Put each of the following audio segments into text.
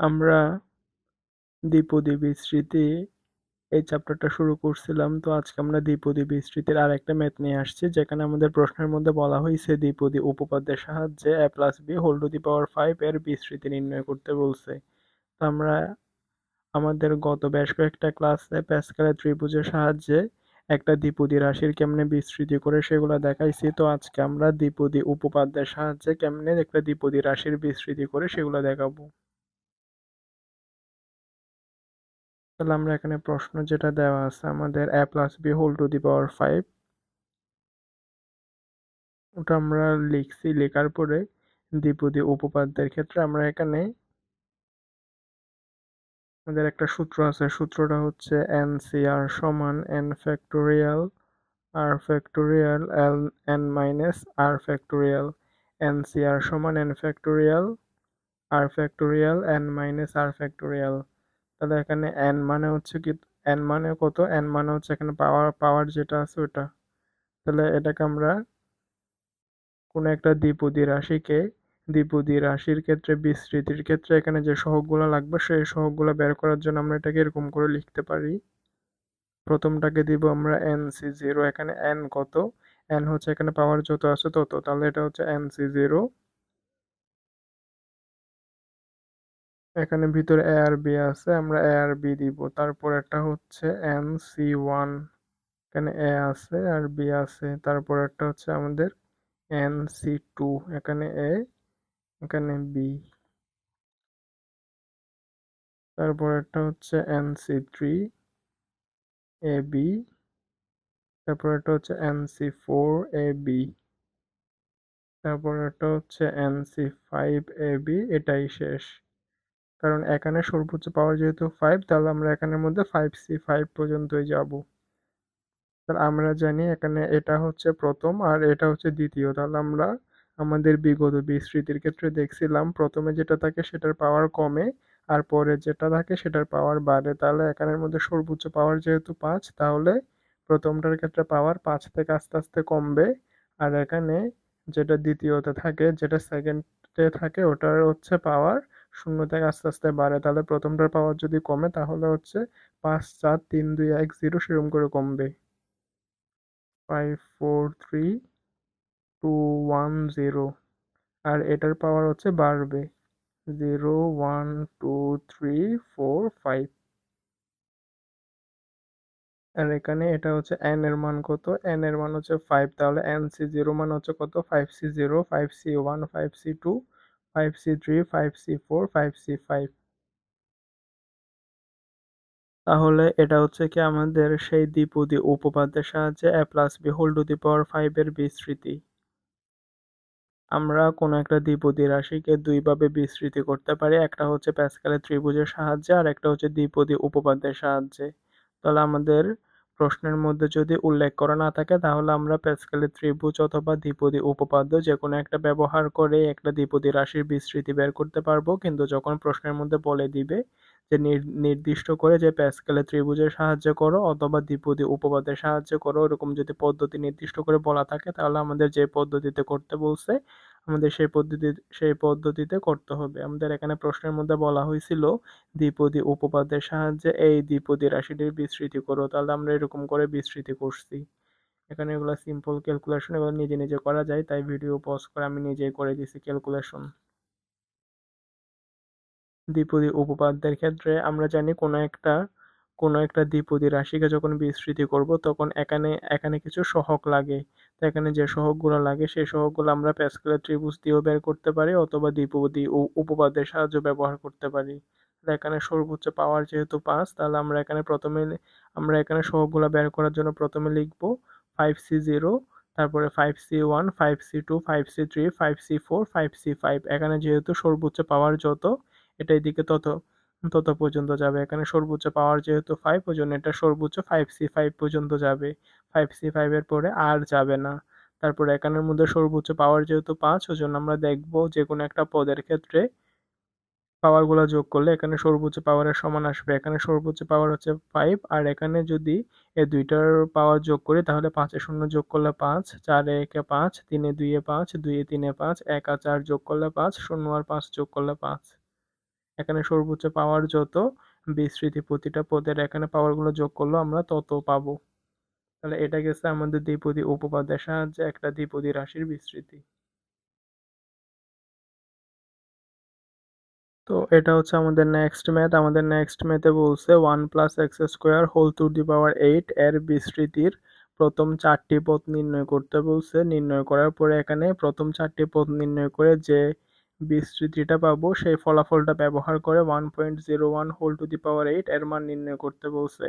আমরা দ্বিপদী বিস্তৃতি এই চ্যাপ্টারটা শুরু করছিলাম। তো আজকে আমরা দ্বিপদী বিস্তৃতির আর একটা ম্যাথ নিয়ে আসছি, যেখানে আমাদের প্রশ্নের মধ্যে বলা হয়েছে দ্বিপদী উপপাদ্যের সাহায্যে A plus B whole to the power five এর বিস্তৃতি নির্ণয় করতে বলছে। তো আমরা আমাদের গত বেশ কয়েকটা ক্লাসে প্যাসকালের ত্রিভুজের সাহায্যে একটা দ্বিপদী রাশির কেমনে বিস্তৃতি করে সেগুলো দেখাইছি। তো আজকে আমরা দ্বিপদী উপপাদ্যের সাহায্যে কেমনে একটা দ্বিপদী রাশির বিস্তৃতি করে সেগুলো দেখাবো। তাহলে আমরা এখানে প্রশ্ন যেটা দেওয়া আছে, আমাদের A plus B whole to the power five ওটা আমরা লিখছি, লেখার পরে দ্বিপদী উপপাদ্যের ক্ষেত্রে আমরা এখানে আমাদের একটা সূত্র আছে, সূত্রটা হচ্ছে এন সি আর সমান N factorial R factorial L N minus R factorial N C R সমান N factorial R factorial N minus R factorial তাহলে এখানে এন মানে হচ্ছে কি এন মানে কত? এন মানে হচ্ছে এখানে পাওয়ার পাওয়ার যেটা আছে ওটা তাহলে এটাকে আমরা কোনো একটা দ্বিপদী রাশিকে, দ্বিপদী রাশির ক্ষেত্রে, বিস্তৃতির ক্ষেত্রে এখানে যে সহগগুলো লাগবে, সেই সহগগুলো বের করার জন্য আমরা এটাকে এরকম করে লিখতে পারি। প্রথমটাকে দিব আমরা এন সি জিরো এখানে এন কত? এন হচ্ছে এখানে পাওয়ার যত আছে তত। তাহলে এটা হচ্ছে এন সি জিরো এখানে ভিতরে এ আর বি আছে, আমরা এ আর বি দিব। তারপর একটা হচ্ছে এন সি ওয়ান এখানে এ আছে আর বি আছে। তারপর একটা হচ্ছে আমাদের এন সি টু এখানে এ এখানে বি তারপর একটা হচ্ছে N C three A B তারপর একটা হচ্ছে N C four A B তারপর একটা হচ্ছে N C five A B এটাই শেষ। কারণ এখানে সর্বোচ্চ পাওয়ার যেহেতু ফাইভ তাহলে আমরা এখানের মধ্যে ফাইভ সি ফাইভ পর্যন্তই যাব। তাহলে আমরা জানি এখানে এটা হচ্ছে প্রথম আর এটা হচ্ছে দ্বিতীয়। তাহলে আমরা আমাদের বিগত বিস্তৃতির ক্ষেত্রে দেখছিলাম, প্রথমে যেটা থাকে সেটার পাওয়ার কমে আর পরে যেটা থাকে সেটার পাওয়ার বাড়ে। তাহলে এখানের মধ্যে সর্বোচ্চ পাওয়ার যেহেতু পাঁচ, তাহলে প্রথমটার ক্ষেত্রে পাওয়ার পাঁচ থেকে আস্তে আস্তে কমবে। আর এখানে যেটা দ্বিতীয়তে থাকে, যেটা সেকেন্ডে থাকে, ওটার হচ্ছে পাওয়ার শূন্য থেকে আস্তে আস্তে বাড়ে। তাহলে প্রথমটার পাওয়ার যদি কমে, তাহলে হচ্ছে পাঁচ চার তিন, দুই, এক জিরো সেরকম করে কমবে। Five four three two one zero আর এটার পাওয়ার হচ্ছে বাড়বে। Zero one two three four five আর এখানে এটা হচ্ছে এন এর মান কত? এন এর মান হচ্ছে ফাইভ তাহলে এন সি জিরো মান হচ্ছে কত? Five C zero five C one five C two five C three five C four five C five তাহলে এটা হচ্ছে কি আমাদের সেই দ্বিপদী উপপাদ্যের সাহায্যে A plus B whole to the power five এর বিস্তৃতি। আমরা কোনো একটা দ্বিপদী রাশিকে দুইভাবে বিস্তৃতি করতে পারি, একটা হচ্ছে প্যাসকালের ত্রিভুজের সাহায্যে আর একটা হচ্ছে দ্বিপদী উপপাদ্যের সাহায্যে। তাহলে আমাদের প্রশ্নের মধ্যে যদি উল্লেখ করা না থাকে, তাহলে আমরা প্যাসকালের ত্রিভুজ অথবা দ্বিপদী উপপাদ্য যে কোনো একটা ব্যবহার করে একটা দ্বিপদী রাশির বিস্তৃতি বের করতে পারব। কিন্তু যখন প্রশ্নের মধ্যে বলে দিবে যে নির্দিষ্ট করে যে প্যাসকেলের ত্রিভুজের সাহায্য করো অথবা দ্বিপদী উপপাদ্যের সাহায্য করো এরকম যদি পদ্ধতি নির্দিষ্ট করে বলা থাকে, তাহলে আমাদের যে পদ্ধতিতে করতে বলছে আমাদের সেই পদ্ধতি, সেই পদ্ধতিতে করতে হবে। আমাদের এখানে প্রশ্নের মধ্যে বলা হয়েছিল, দ্বিপদী উপপাদ্যের সাহায্যে এই দ্বিপদী রাশিটির বিস্তৃতি করো, তাহলে আমরা এরকম করে বিস্তৃতি করছি। এখানে এগুলো সিম্পল ক্যালকুলেশন এগুলো নিজে নিজে করা যায়, তাই ভিডিও পজ করে আমি নিজেই করে দিছি ক্যালকুলেশন দ্বিপদী উপপাদ্যের ক্ষেত্রে আমরা জানি কোনো একটা কোনো একটা দ্বিপদী রাশিকে যখন বিস্তৃতি করব, তখন এখানে এখানে কিছু সহগ লাগে। এখানে যে সহগগুলো লাগে, সেই সহগগুলো আমরা প্যাসকেলের ত্রিভুজ দিয়েও বের করতে পারি অথবা দ্বিপদী উপপাদ্যের সাহায্য ব্যবহার করতে পারি। এখানে সর্বোচ্চ পাওয়ার যেহেতু পাঁচ, তাহলে আমরা এখানে প্রথমে আমরা এখানে সহগগুলো বের করার জন্য প্রথমে লিখব ফাইভ সি জিরো তারপরে five C one five C two five C three five C four five C five এখানে যেহেতু সর্বোচ্চ পাওয়ার যত, এটা এদিকে তত। তত পর্যন্ত যাবে। এখানে সর্বোচ্চ পাওয়ার যেহেতু ফাইভ ওই জন্য এটা সর্বোচ্চ ফাইভ সি ফাইভ পর্যন্ত যাবে। ফাইভ সি ফাইভের পরে আর যাবে না। তারপরে এখানের মধ্যে সর্বোচ্চ পাওয়ার যেহেতু পাঁচ ওই জন্য আমরা দেখব যে কোনো একটা পদের ক্ষেত্রে পাওয়ারগুলো যোগ করলে এখানে সর্বোচ্চ পাওয়ারের সমান আসবে। এখানে সর্বোচ্চ পাওয়ার হচ্ছে ফাইভ আর এখানে যদি এই দুইটার পাওয়ার যোগ করি তাহলে পাঁচে শূন্য যোগ করলে পাঁচ, চারে একে পাঁচ, তিনে দুইয়ে পাঁচ, দুইয়ে তিনে পাঁচ, এক চার যোগ করলে পাঁচ, শূন্য আর পাঁচ যোগ করলে পাঁচ। এখানে সর্বোচ্চ পাওয়ার যত বিস্তৃতি প্রতিটা পদের এখানে পাওয়ারগুলো যোগ করল আমরা তত পাবো। তাহলে এটা গেছে আমাদের দ্বিপদী উপপাদ্যের সাহায্যে একটা দ্বিপদী রাশির বিস্তৃতি। তো এটা হচ্ছে আমাদের নেক্সট ম্যাথ আমাদের নেক্সট ম্যাথে বলছে one plus X square whole to the power eight এর বিস্তৃতির প্রথম চারটি পথ নির্ণয় করতে বলছে। নির্ণয় করার পরে এখানে প্রথম চারটি পথ নির্ণয় করে যে বিস্তৃতিটা পাবো, সেই ফলাফলটা ব্যবহার করে one point zero one whole to the power eight এর মান নির্ণয় করতে বলছে।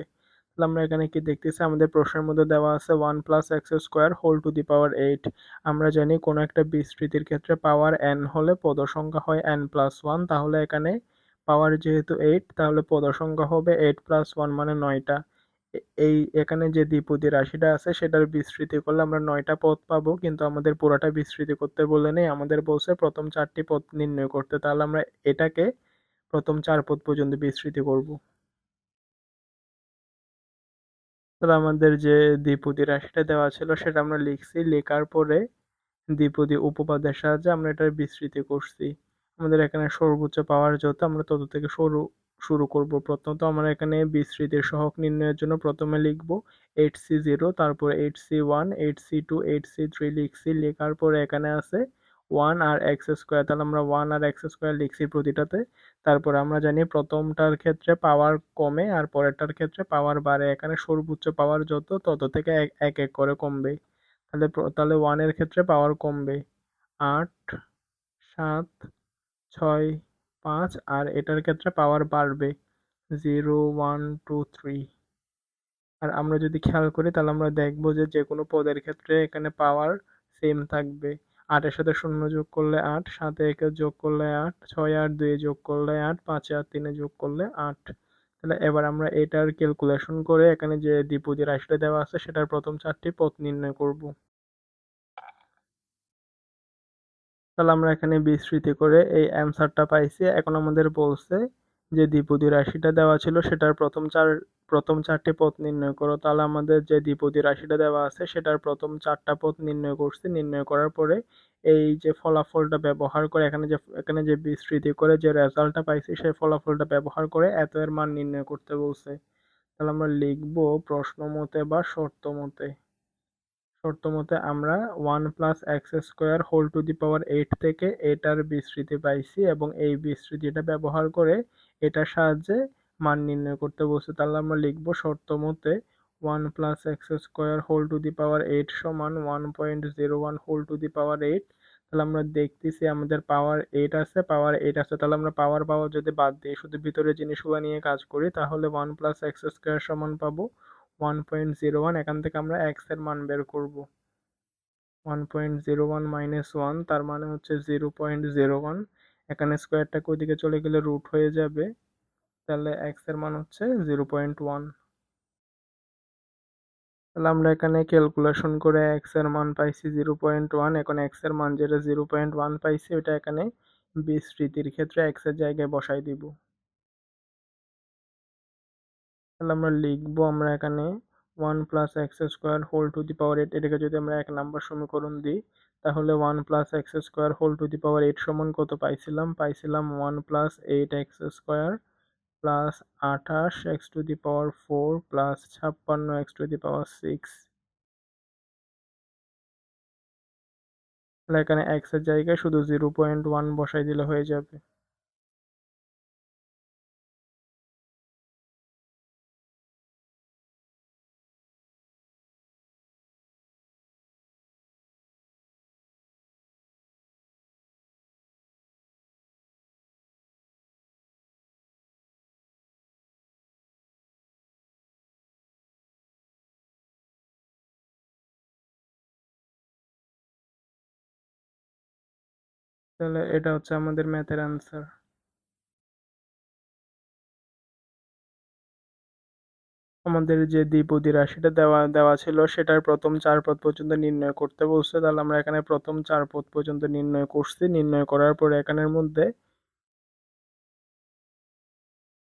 তাহলে আমরা এখানে কি দেখতেছি? আমাদের প্রশ্নের মধ্যে দেওয়া আছে one plus x square whole to the power eight আমরা জানি কোনো একটা বিস্তৃতির ক্ষেত্রে পাওয়ার এন হলে পদ সংখ্যা হয় এন প্লাস ওয়ান তাহলে এখানে পাওয়ার যেহেতু এইট তাহলে পদ সংখ্যা হবে এইট প্লাস ওয়ান মানে নয়টা। এই এখানে যে দ্বিপদী রাশিটা আছে সেটার বিস্তৃতি করলে আমরা নয়টা পদ পাবো, কিন্তু আমাদের পুরাটা বিস্তৃতি করতে বলে নেই। আমাদের বলছে প্রথম চারটি পদ নির্ণয় করতে। তাহলে আমরা এটাকে প্রথম চার পদ পর্যন্ত বিস্তৃতি করব। তাহলে আমাদের যে দ্বিপদী রাশিটা দেওয়া ছিল সেটা আমরা লিখছি। লেখার পরে দ্বিপদী উপপাদ্যের সাহায্যে আমরা এটার বিস্তৃতি করছি। আমাদের এখানে সর্বোচ্চ পাওয়ার যত, আমরা তত থেকে শুরু শুরু করব। প্রথমত আমরা এখানে বিস্তৃতির সহক নির্ণয়ের জন্য প্রথমে লিখব এইট সি জিরো, তারপরে eight C one eight C two eight C three লিখছি। লেখার পরে এখানে আছে ওয়ান আর এক্স স্কোয়ার। তাহলে আমরা ওয়ান আর এক্স স্কোয়ার লিখছি প্রতিটাতে। তারপর আমরা জানি প্রথমটার ক্ষেত্রে পাওয়ার কমে আর পরেরটার ক্ষেত্রে পাওয়ার বাড়ে। এখানে সর্বোচ্চ পাওয়ার যত, তত থেকে এক এক করে কমবে তাহলে তাহলে ওয়ানের ক্ষেত্রে পাওয়ার কমবে আট, সাত, ছয় পাঁচ আর এটার ক্ষেত্রে পাওয়ার বাড়বে জিরো ওয়ান টু থ্রি আর আমরা যদি খেয়াল করি, তাহলে আমরা দেখব যে যে কোনো পদের ক্ষেত্রে এখানে পাওয়ার সেম থাকবে। আটের সাথে শূন্য যোগ করলে আট, সাতে একে যোগ করলে আট, ছয় আট দুয়ে যোগ করলে আট, পাঁচে আর তিনে যোগ করলে আট। তাহলে এবার আমরা এটার ক্যালকুলেশন করে এখানে যে দ্বিপদী রাশিটা দেওয়া আছে, সেটার প্রথম চারটি পথ নির্ণয় করব। তাহলে আমরা এখানে বিস্তৃতি করে এই অ্যান্সারটা পাইছি। এখন আমাদের বলছে যে দ্বিপদী রাশিটা দেওয়া ছিল, সেটার প্রথম চার, প্রথম চারটি পথ নির্ণয় করো। তাহলে আমাদের যে দ্বিপদী রাশিটা দেওয়া আছে, সেটার প্রথম চারটা পথ নির্ণয় করছি। নির্ণয় করার পরে এই যে ফলাফলটা ব্যবহার করে, এখানে যে এখানে যে বিস্তৃতি করে যে রেজাল্টটা পাইছি, সেই ফলাফলটা ব্যবহার করে এত এর মান নির্ণয় করতে বলছে। তাহলে আমরা লিখব প্রশ্ন মতে বা শর্ত মতে। শর্ত মতে আমরা one plus x square whole to the power eight থেকে এটার বিস্তৃতি পাইছি এবং এই বিস্তৃতিটা ব্যবহার করে এটার সাহায্যে মান নির্ণয় করতে বলছে। তাহলে আমরা লিখব শর্ত মতে one plus x square whole to the power eight সমান one point zero one whole to the power eight. তাহলে আমরা দেখতেছি আমাদের পাওয়ার এইট আছে, পাওয়ার এইট আছে। তাহলে আমরা পাওয়ার পাওয়ার যদি বাদ দিই, শুধু ভিতরে জিনিসগুলো নিয়ে কাজ করি, তাহলে ওয়ান প্লাস এক্স স্কোয়ার সমান পাবো ওয়ান পয়েন্ট জিরো ওয়ান এখান থেকে আমরা এক্সের মান বের করব। One point zero one minus one তার মানে হচ্ছে জিরো পয়েন্ট জিরো ওয়ান এখানে চলে গেলে রুট হয়ে যাবে, তাহলে এক্সের মান হচ্ছে জিরো পয়েন্ট ওয়ান তাহলে আমরা এখানে ক্যালকুলেশন করে এক্সের মান পাইছি জিরো পয়েন্ট ওয়ান এখন এক্সের মান যেটা জিরো পয়েন্ট ওয়ান পাইছি ওটা এখানে বিস্তৃতির ক্ষেত্রে এক্সের জায়গায় বসাই দিব। তাহলে আমরা লিখব আমরা এখানে one plus x square whole to the power eight, এটাকে যদি আমরা এক নাম্বার সমীকরণ দিই, তাহলে one plus x square whole to the power eight সমান কত পাইছিলাম? পাইছিলাম one plus eight x square plus আঠাশ x to the power four plus ছাপ্পান্ন x to the power six. তাহলে এখানে এক্সের জায়গায় শুধু জিরো পয়েন্ট ওয়ান বসাই দিলে হয়ে যাবে। তাহলে এটা হচ্ছে আমাদের ম্যাথের অ্যান্সার আমাদের যে দ্বিপদী রাশিটা দেওয়া দেওয়া ছিল সেটার প্রথম চার পদ পর্যন্ত নির্ণয় করতে বলছে। তাহলে আমরা এখানে প্রথম চার পদ পর্যন্ত নির্ণয় করছি। নির্ণয় করার পরে এখানের মধ্যে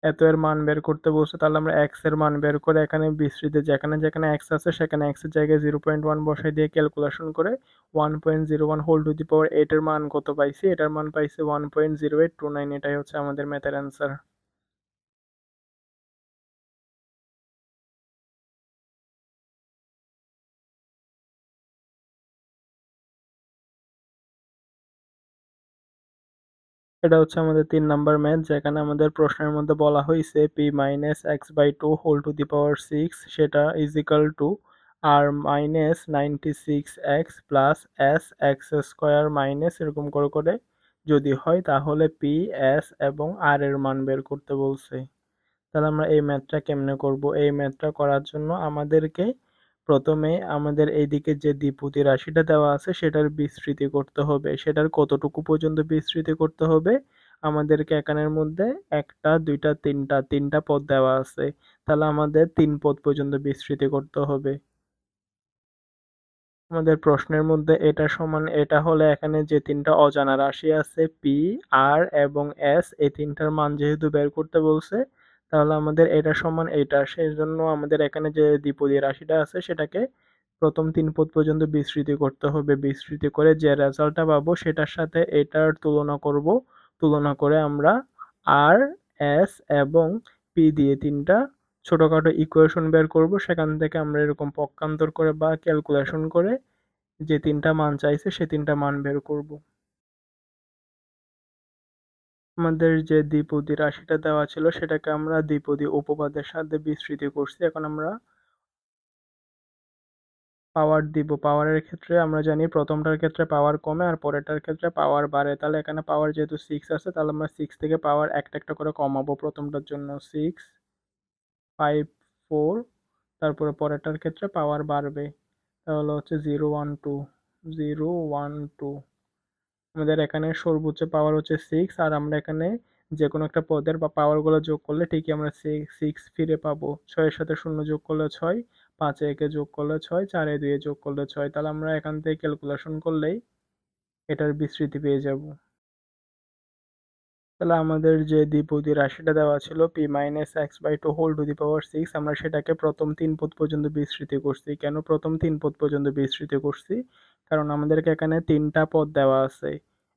এত এর মান বের করতে বলছে, তাহলে আমরা এক্সের মান বের করে এখানে বিস্তৃতি, যেখানে যেখানে এক্স আছে সেখানে এক্সের জায়গায় জিরো পয়েন্ট ওয়ান বসাই দিয়ে ক্যালকুলেশন করে one point zero one whole to the power eight এর মান কত পাইছি? এটার মান পাইছে one point zero eight two nine এটাই হচ্ছে আমাদের ম্যাথের অ্যান্সার এটা হচ্ছে আমাদের তিন নাম্বার ম্যাথ যেখানে আমাদের প্রশ্নের মধ্যে বলা হয়েছে P minus x by two whole to the power six সেটা is equal to R minus ninety six x plus S x square minus এরকম করে করে যদি হয় তাহলে পি এস এবং আর এর মান বের করতে বলছে। তাহলে আমরা এই ম্যাথটা কেমনে করব? এই ম্যাথটা করার জন্য আমাদেরকে প্রথমে আমাদের এইদিকে যে দ্বিপদী রাশিটা দেওয়া আছে, সেটার বিস্তৃতি করতে হবে। সেটার কতটুকু পর্যন্ত বিস্তৃতি করতে হবে? আমাদেরকে এখানের মধ্যে একটা, দুইটা, তিনটা তিনটা পদ দেওয়া আছে। তাহলে আমাদের তিন পদ পর্যন্ত বিস্তৃতি করতে হবে। আমাদের প্রশ্নের মধ্যে এটা সমান, এটা হলে এখানে যে তিনটা অজানা রাশি আছে, পি, আর এবং এস, এই তিনটার মান যেহেতু বের করতে বলছে তাহলে আমাদের এটা সমান এইটা। সেই জন্য আমাদের এখানে যে দ্বিপদী রাশিটা আছে, সেটাকে প্রথম তিন পদ পর্যন্ত বিস্তৃতি করতে হবে। বিস্তৃতি করে যে রেজাল্টটা পাবো, সেটার সাথে এটার তুলনা করব। তুলনা করে আমরা আর এস এবং পি দিয়ে তিনটা ছোটোখাটো ইকুয়েশন বের করব। সেখান থেকে আমরা এরকম পক্ষান্তর করে বা ক্যালকুলেশন করে যে তিনটা মান চাইছে, সে তিনটা মান বের করব। আমাদের যে দ্বিপদী রাশিটা দেওয়া ছিল সেটাকে আমরা দ্বিপদী উপপাদের সাথে বিস্তৃত করছি। এখন আমরা পাওয়ার দিব। পাওয়ারের ক্ষেত্রে আমরা জানি প্রথমটার ক্ষেত্রে পাওয়ার কমে আর পরেরটার ক্ষেত্রে পাওয়ার বাড়ে। তাহলে এখানে পাওয়ার যেহেতু সিক্স আছে, তাহলে আমরা সিক্স থেকে পাওয়ার একটা একটা করে কমাবো। প্রথমটার জন্য সিক্স ফাইভ ফোর তারপরে পরেরটার ক্ষেত্রে পাওয়ার বাড়বে। তাহলে হচ্ছে zero one two zero one two আমাদের এখানে সর্বোচ্চ পাওয়ার হচ্ছে সিক্স আর আমরা এখানে যে কোনো একটা পদের বা পাওয়ারগুলো যোগ করলে ঠিকই আমরা সিক্স ফিরে পাবো। ছয়ের সাথে শূন্য যোগ করলে ছয়, পাঁচে একে যোগ করলে ছয়, চারে দুয়ে যোগ করলে ছয়। তাহলে আমরা এখান থেকে ক্যালকুলেশন করলেই এটার বিস্তৃতি পেয়ে যাব। তাহলে আমাদের যে দ্বিপদী রাশিটা দেওয়া ছিল P minus x by two whole to the power six আমরা সেটাকে প্রথম তিন পদ পর্যন্ত বিস্তৃতি করছি। কেন প্রথম তিন পদ পর্যন্ত বিস্তৃতি করছি? কারণ আমাদেরকে এখানে তিনটা পদ দেওয়া আছে।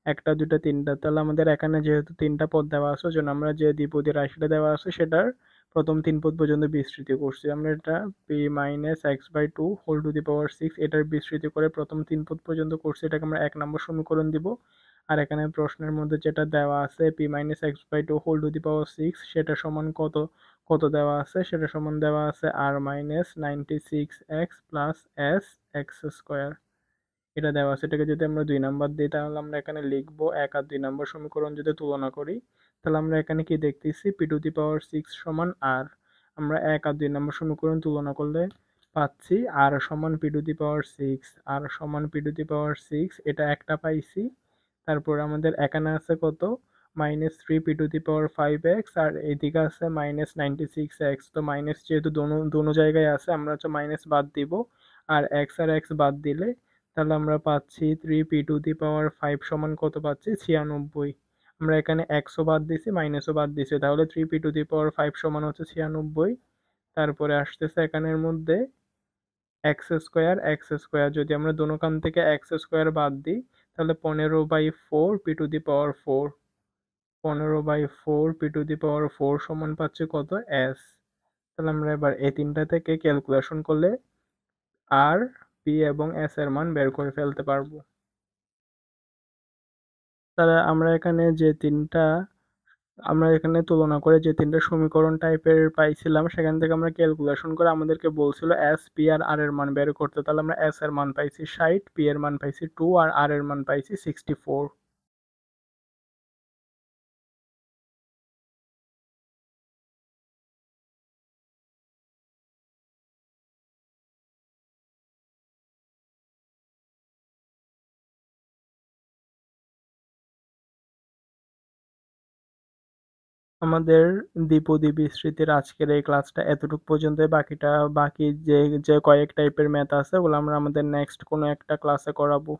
একটা দুটা তিনটা। তাহলে আমাদের এখানে যেহেতু তিনটা পদ দেওয়া আছে, ওই জন্য আমরা যে দ্বিপদী রাশিটা দেওয়া আছে, সেটার প্রথম তিন পদ পর্যন্ত বিস্তৃতি করছি। আমরা এটা P minus x by two whole to the power six এটার বিস্তৃতি করে প্রথম তিন পদ পর্যন্ত করছি। এটাকে আমরা এক নম্বর সমীকরণ দিব। আর এখানে প্রশ্নের মধ্যে যেটা দেওয়া আছে P minus x by two whole to the power six সেটা সমান কত? কত দেওয়া আছে? সেটা সমান দেওয়া আছে R minus ninety six x plus S x square এটা দেওয়া আছে। এটাকে যদি আমরা দুই নাম্বার দিই, তাহলে আমরা এখানে লিখব এক আর দুই নাম্বার সমীকরণ যদি তুলনা করি, তাহলে আমরা এখানে কি দেখতেছি? P to the power six সমান আর। আমরা এক আর দুই নাম্বার সমীকরণ তুলনা করলে পাচ্ছি আর সমান P to the power six. R সমান P to the power six, এটা একটা পাইছি। তারপর আমাদের এখানে আছে কত? Minus three P to the power five x, আর এদিকে আছে মাইনাস নাইনটি সিক্স এক্স। তো মাইনাস যেহেতু দোনো দোনো জায়গায় আছে, আমরা হচ্ছে মাইনাস বাদ দিব। আর এক্স আর এক্স বাদ দিলে তাহলে আমরা পাচ্ছি three P to the power five সমান কত পাচ্ছি? ছিয়ানব্বই। আমরা এখানে একশো বাদ দিছি মাইনাসও বাদ দিছি তাহলে three P to the power five সমান হচ্ছে ছিয়ানব্বই। তারপরে আসতেছে এখানের মধ্যে এক্স স্কোয়ার এক্স স্কোয়ার যদি আমরা দোনো কান থেকে এক্স স্কোয়ার বাদ দিই, তাহলে পনেরো by four P to the power four পনেরো by four P to the power four সমান পাচ্ছে কত? এস তাহলে আমরা এবার এই তিনটা থেকে ক্যালকুলেশন করলে আর পি এবং এস এর মান বের করে ফেলতে পারব। তাহলে আমরা এখানে যে তিনটা, আমরা এখানে তুলনা করে যে তিনটা সমীকরণ টাইপের পাইছিলাম, সেখান থেকে আমরা ক্যালকুলেশন করে আমাদেরকে বলছিল এস পি আর আর এর মান বের করতে। তাহলে আমরা এস এর মান পাইছি ষাট পি এর মান পাইছি টু আর আর এর মান পাইছি সিক্সটি ফোর আমাদের দ্বিপদী বিস্তৃতির আজকের এই ক্লাসটা এতটুকু পর্যন্ত বাকিটা বাকি যে যে কয়েক টাইপের ম্যাথ আছে, ওগুলো আমরা আমাদের নেক্সট কোনো একটা ক্লাসে করাবো।